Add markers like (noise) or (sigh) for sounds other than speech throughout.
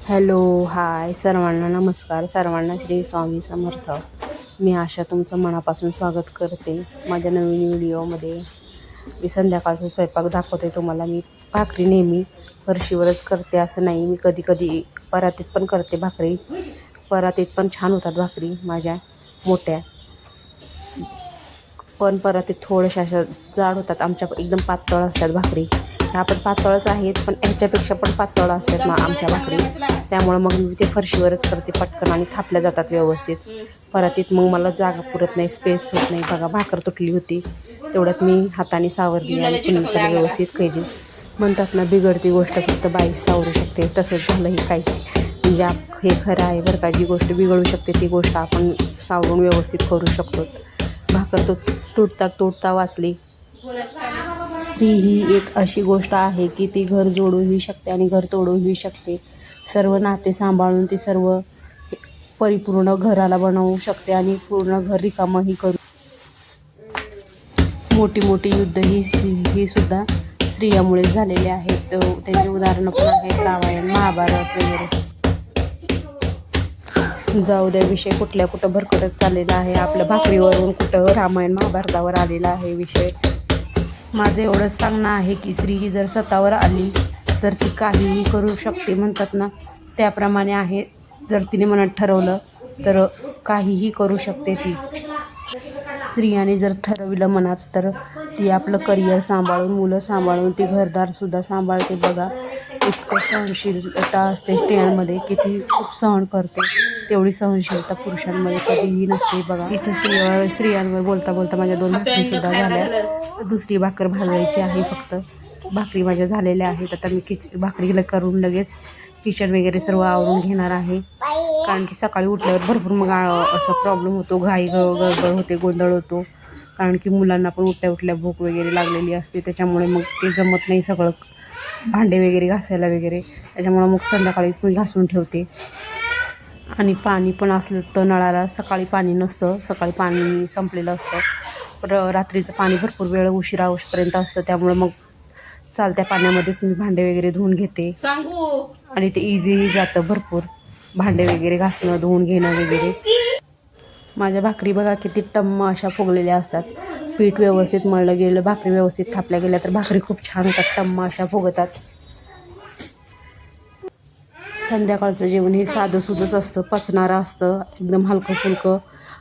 Hello hi. सर्वांना नमस्कार. सर्वांना श्री स्वामी समर्थ. मी आशा तुमचं मनापासून स्वागत करते. माझ्या नवीन व्हिडिओमध्ये मी संध्याकाळचा स्वयंपाक दाखवते. तुम्हाला मी भाकरी नेहमी फरशीवरच करते. असं नाही मी कधी कधी परातीत पण करते भाकरी. परातीत पण छान होतात भाकरी माझ्या मोठ्या. पण परातीत थोड्याशा अशा जाड होतात. आमच्या एकदम पातळ असतात भाकरी. ह्या पण पातळच आहेत पण ह्याच्यापेक्षा पण पातळ असतात मग आमच्या भाकरी. त्यामुळं मग मी ते फरशीवरच करते पटकन आणि थापल्या जातात व्यवस्थित. परतीत मग मला जागा पुरत नाही स्पेस होत नाही. बघा भाकर तुटली होती. तेवढ्यात मी हाताने सावरली आणि पुन्हा व्यवस्थित केली म्हणतात ना बिघडती गोष्ट फक्त बाई सावरू शकते. तसंच झालं हे काही. म्हणजे आप हे खरं आहे बरं का जी गोष्ट बिघडू शकते ती गोष्ट आपण सावरून व्यवस्थित करू शकतो. भाकर तो तुटता तुटता वाचली. स्त्री ही एक अशी गोष्ट आहे की ती घर जोडूही शकते आणि घर तोडूही शकते. सर्व नाते सांभाळून ती सर्व परिपूर्ण घराला बनवू शकते आणि पूर्ण घर रिकामंही करू. मोठी मोठी युद्ध ही ही सुद्धा स्त्रियामुळे झालेले आहेत त्यांचे उदाहरणं पण आहेत रामायण महाभारत वगैरे. जाऊ द्या विषय कुठल्या कुठं भरकटत चाललेला आहे. आपल्या भाकरीवरून कुठं रामायण महाभारतावर आलेला आहे विषय. माझं एवढंच सांगणं आहे की स्त्री ही जर स्वतःवर आली तर ती काहीही करू शकते म्हणतात ना. त्याप्रमाणे आहे. जर तिने मनात ठरवलं तर काहीही करू शकते ती. स्त्रियाने जर ठरवलं मनात तर ती आपलं करिअर सांभाळून मुलं सांभाळून ती घरदारसुद्धा सांभाळते बघा. इतकं सहनशीलता असते स्त्रियांमध्ये की ती खूप सहन करते. तेवढी सहनशीलता पुरुषांमध्ये कधीही नसते. बघा इथं स्त्रिया स्त्रियांवर बोलता बोलता माझ्या दोन भाकरीसुद्धा झाल्या. दुसरी भाकर भाजायची आहे फक्त. भाकरी माझ्या झालेल्या आहेत. आता मी किच भाकरीला करून लगेच किचन वगैरे सर्व आवरून घेणार आहे. कारण की सकाळी उठल्यावर भरपूर मग असा प्रॉब्लेम होतो. घाई ग गडबड होते गोंधळ होतो. कारण की मुलांना पण उठल्या उठल्या भूक वगैरे लागलेली असते. त्याच्यामुळे मग ते जमत नाही सगळं. भांडे वगैरे घासायला वगैरे. त्याच्यामुळं मग संध्याकाळीच मी घासून ठेवते. आणि पाणी पण असलं तर नळाला सकाळी पाणी नसतं सकाळी पाणी संपलेलं असतं. र रात्रीचं पाणी भरपूर वेळ उशिरा होईपर्यंत असतं. त्यामुळं मग चालत्या पाण्यामध्येच मी भांडे वगैरे धुवून घेते. सांगू? आणि ते इझीही जातं भरपूर. भांडे वगैरे घासणं धुवून घेणं वगैरे. माझ्या भाकरी बघा किती टम्म अशा फुगलेल्या असतात. पीठ व्यवस्थित मळलं गेलं भाकरी व्यवस्थित थापल्या गेल्या तर भाकरी खूप छान होतात टम्म अशा फुगतात. संध्याकाळचं जेवण हे साधंसुधंच असतं. पचणारं असतं. एकदम हलकं फुलकं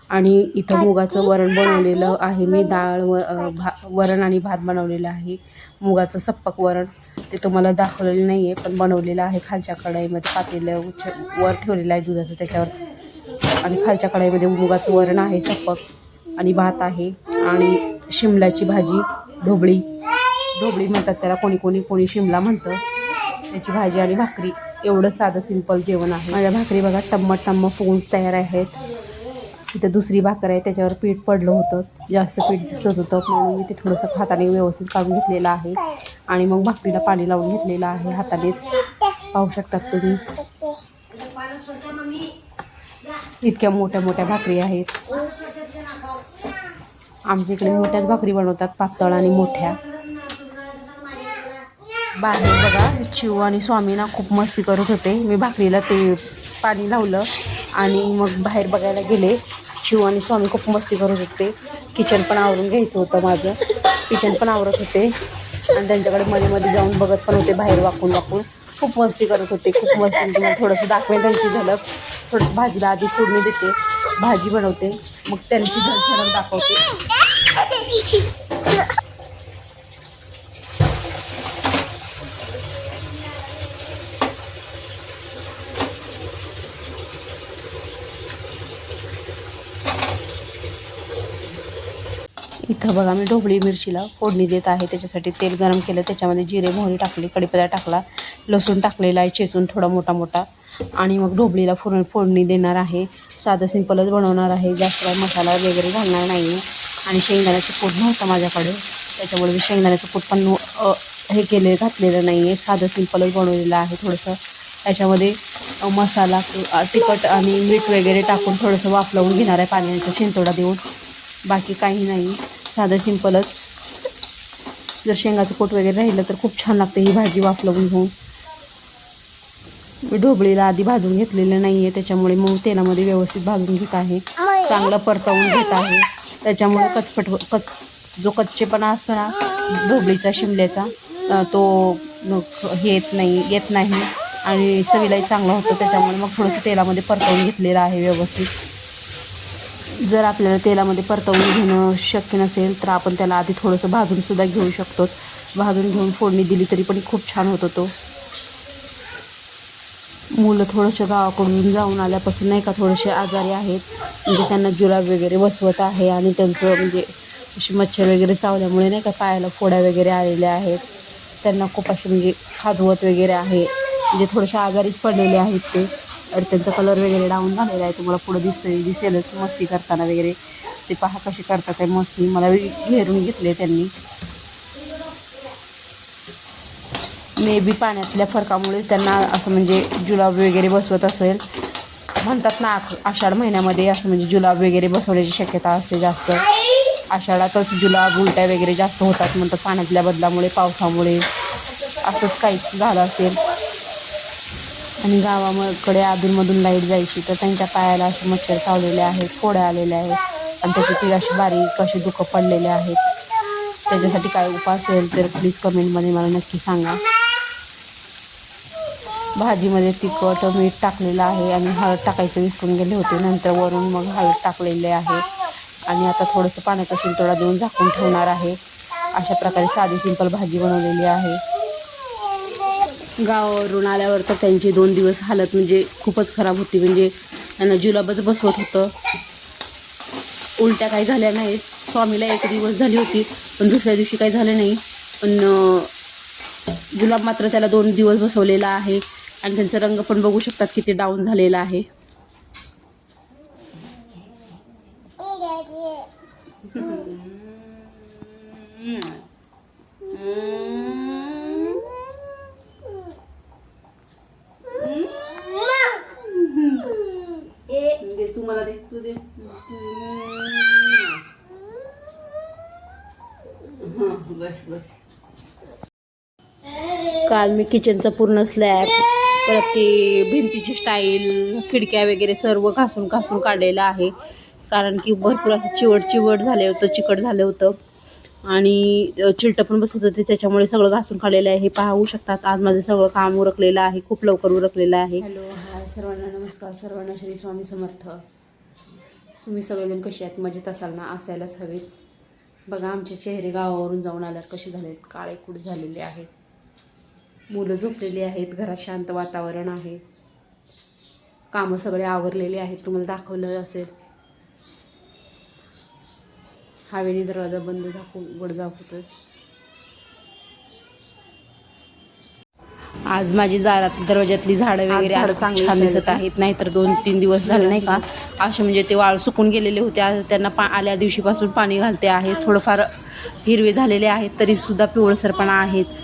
आणि इथं मुगाचं वरण बनवलेलं आहे. मी डाळ व भा वरण आणि भात बनवलेलं आहे. मुगाचं सप्पक वरण. ते तुम्हाला दाखवलेलं नाही आहे पण बनवलेलं आहे खालच्या कढाईमध्ये. पातेलं वर ठेवलेलं आहे दुधाचं त्याच्यावर. आणि खालच्या कढाईमध्ये मुगाचं वरण आहे सप्पक आणि भात आहे. आणि शिमल्याची भाजी ढोबळी. ढोबळी म्हणतात त्याला. कोणी कोणी कोणी शिमला म्हणतं. त्याची भाजी आणि भाकरी. एवढं साधं सिंपल जेवण आहे. माझ्या भाकरी बघा टम्म टम्म फुगून तयार आहेत. इथे दुसरी भाकर आहे त्याच्यावर पीठ पडलं होतं. जास्त पीठ दिसत होतं म्हणून मी ते थोडंसं हाताने व्यवस्थित काढून घेतलेलं आहे. आणि मग भाकरीला पाणी लावून घेतलेलं आहे हातानेच. पाहू शकतात तुम्ही. इतक्या मोठ्या मोठ्या भाकरी आहेत. आमच्या इकडे मोठ्याच भाकरी बनवतात पातळ आणि मोठ्या. बाहेर बघा चिव आणि स्वामी ना खूप मस्ती करत होते. मी भाकरीला ते पाणी लावलं आणि मग बाहेर बघायला गेले. शिव आणि स्वामी खूप मस्ती करत होते. किचन पण आवरून घ्यायचं होतं माझं. किचन पण आवरत होते. आणि त्यांच्याकडे मध्ये मध्ये जाऊन बघत पण होते बाहेर वाकून वाकून. खूप मस्ती करत होते खूप मस्ती. तुम्हाला थोडंसं दाखवेन त्यांची झलक. थोडंसं भाजीला आधी फोडणी देते. भाजी बनवते. मग त्यांची झल झलक दाखवते. (laughs) इथं बघा मी ढोबळी मिरचीला फोडणी देत आहे. त्याच्यासाठी तेल गरम केलं त्याच्यामध्ये जिरे मोहरी टाकली कडीपदा टाकला लसूण टाकलेला आहे चेचून थोडा मोठा मोठा. आणि मग ढोबळीला फोड फोडणी देणार आहे. साधं सिंपलच बनवणार आहे. जास्त मसाला वगैरे घालणार नाही आहे आणि शेंगदाण्याचं पोट नव्हतं माझ्याकडे. त्याच्यामुळे मी शेंगदाण्याचं पोट पण हे केले घातलेलं नाही आहे साधं सिंपलच बनवलेलं आहे थोडंसं. त्याच्यामध्ये मसाला तिखट आणि मीठ वगैरे टाकून थोडंसं वाफलवून घेणार आहे पाण्याचा शिंतोडा देऊन. बाकी काही नाही. साधं सिंपलच जर शेंगाचं पोट वगैरे राहिलं तर खूप छान लागते ही भाजी वाफलवून घेऊन मी ढोबळीला आधी भाजून घेतलेलं नाही आहे त्याच्यामुळे मग तेलामध्ये व्यवस्थित भाजून घेत आहे. चांगलं परतवून घेत आहे. त्याच्यामुळे कचपट कच जो कच्चेपणा असतो ना ढोबळीचा शिमल्याचा तो हे येत नाही येत नाही. आणि चवीलाही चांगला होतो त्याच्यामुळे मग थोडंसं तेलामध्ये परतवून घेतलेलं आहे व्यवस्थित. जर आपल्याला तेलामध्ये परतवून घेणं शक्य नसेल तर आपण त्याला आधी थोडंसं भाजूनसुद्धा घेऊ शकतो. भाजून घेऊन फोडणी दिली तरी पण खूप छान होतो तो मुलं थोडंसं गावाकडून जाऊन आल्यापासून नाही का थोडेसे आजारी आहेत. म्हणजे त्यांना जुलाब वगैरे बसवत आहे आणि त्यांचं म्हणजे अशी मच्छर वगैरे चावल्यामुळे नाही का पायाला फोड्या वगैरे आलेल्या आहेत. त्यांना खूप असे म्हणजे खाजवत वगैरे आहे. म्हणजे थोडेसे आजारीच पडलेले आहेत ते. आणि त्यांचा कलर वगैरे डाऊन झालेला आहे. तुम्हाला पुढं दिसतंय दिसेलच. मस्ती करताना वगैरे. ते पहा कशी करतात आहे मस्ती. मला घेरून घेतले त्यांनी. मे बी पाण्यातल्या फरकामुळे त्यांना असं म्हणजे जुलाब वगैरे बसवत असेल. म्हणतात ना आख- आषाढ महिन्यामध्ये असं म्हणजे जुलाब वगैरे बसवण्याची शक्यता असते जास्त. आषाढातच जुलाब उलट्या वगैरे जास्त होतात म्हणतात पाण्यातल्या बदलामुळे पावसामुळे. असंच काहीच झालं असेल. आणि गावाकडे अधूनमधून लाइट जायची तर त्यांच्या पायाला असे मच्छर चावलेले आहेत फोड्या आलेल्या आहेत. आणि त्याची ती अशी बारीक असे दुखं पडलेले आहेत. त्याच्यासाठी काय उपाय असेल तर प्लीज कमेंटमध्ये मला नक्की सांगा. भाजीमध्ये तिखट मीठ टाकलेलं आहे आणि हळद टाकायचं विसरून गेले होते. नंतर वरून मग हळद टाकलेले आहे. आणि आता थोडंसं पाण्याचा शिंतोडा देऊन झाकून ठेवणार आहे. अशा प्रकारे साधी सिंपल भाजी बनवलेली आहे. गावावरून आल्यावर तर त्यांची दोन दिवस हालत म्हणजे खूपच खराब होती. म्हणजे त्यांना जुलाबच बसवत होतं. उलट्या काही झाल्या नाहीत. स्वामीला एक दिवस झाली होती पण दुसऱ्या दिवशी काही झालं नाही. पण जुलाब मात्र त्याला दोन दिवस बसवलेला आहे. आणि त्यांचा रंग पण बघू शकतात किती डाऊन झालेला आहे. काल मी किचनचा पूर्ण स्लॅब परत ती भिंतीची स्टाईल खिडक्या वगैरे सर्व घासून घासून काढलेलं आहे. कारण की भरपूर असं चिवट चिवट झाले होतं चिकट झालं होतं. आणि चिलटं पण बसत होते त्याच्यामुळे सगळं घासून काढलेलं आहे. हे पाहू शकतात आज माझं सगळं काम उरकलेलं आहे खूप लवकर उरकलेलं आहे. हॅलो हाय सर्वांना नमस्कार. सर्वांना श्री स्वामी समर्थ. तुम्ही सगळेजण कसे आहेत? मजेत असाल ना? असायलाच हवेत. बघा आमचे चेहरे गावावरून जाऊन आल्यावर कसे झालेत? काळे कुड झालेले आहेत. मुलं झोपलेली आहेत. घरात शांत वातावरण आहे. कामं सगळे आवरलेले आहेत. तुम्हाला दाखवलं असेल. हवेने दरवाजा बंद झाकून उघड होतोय. आज माझी दारात दरवाजातली झाडं वगैरे छान दिसत आहेत. नाहीतर दोन तीन दिवस झाले नाही का? असे म्हणजे ते वाळ सुकून गेलेले होते. आज त्यांना पा आल्या दिवशीपासून पाणी घालते आहे थोडंफार हिरवे झालेले आहेत तरीसुद्धा पिवळसरपणा आहेच.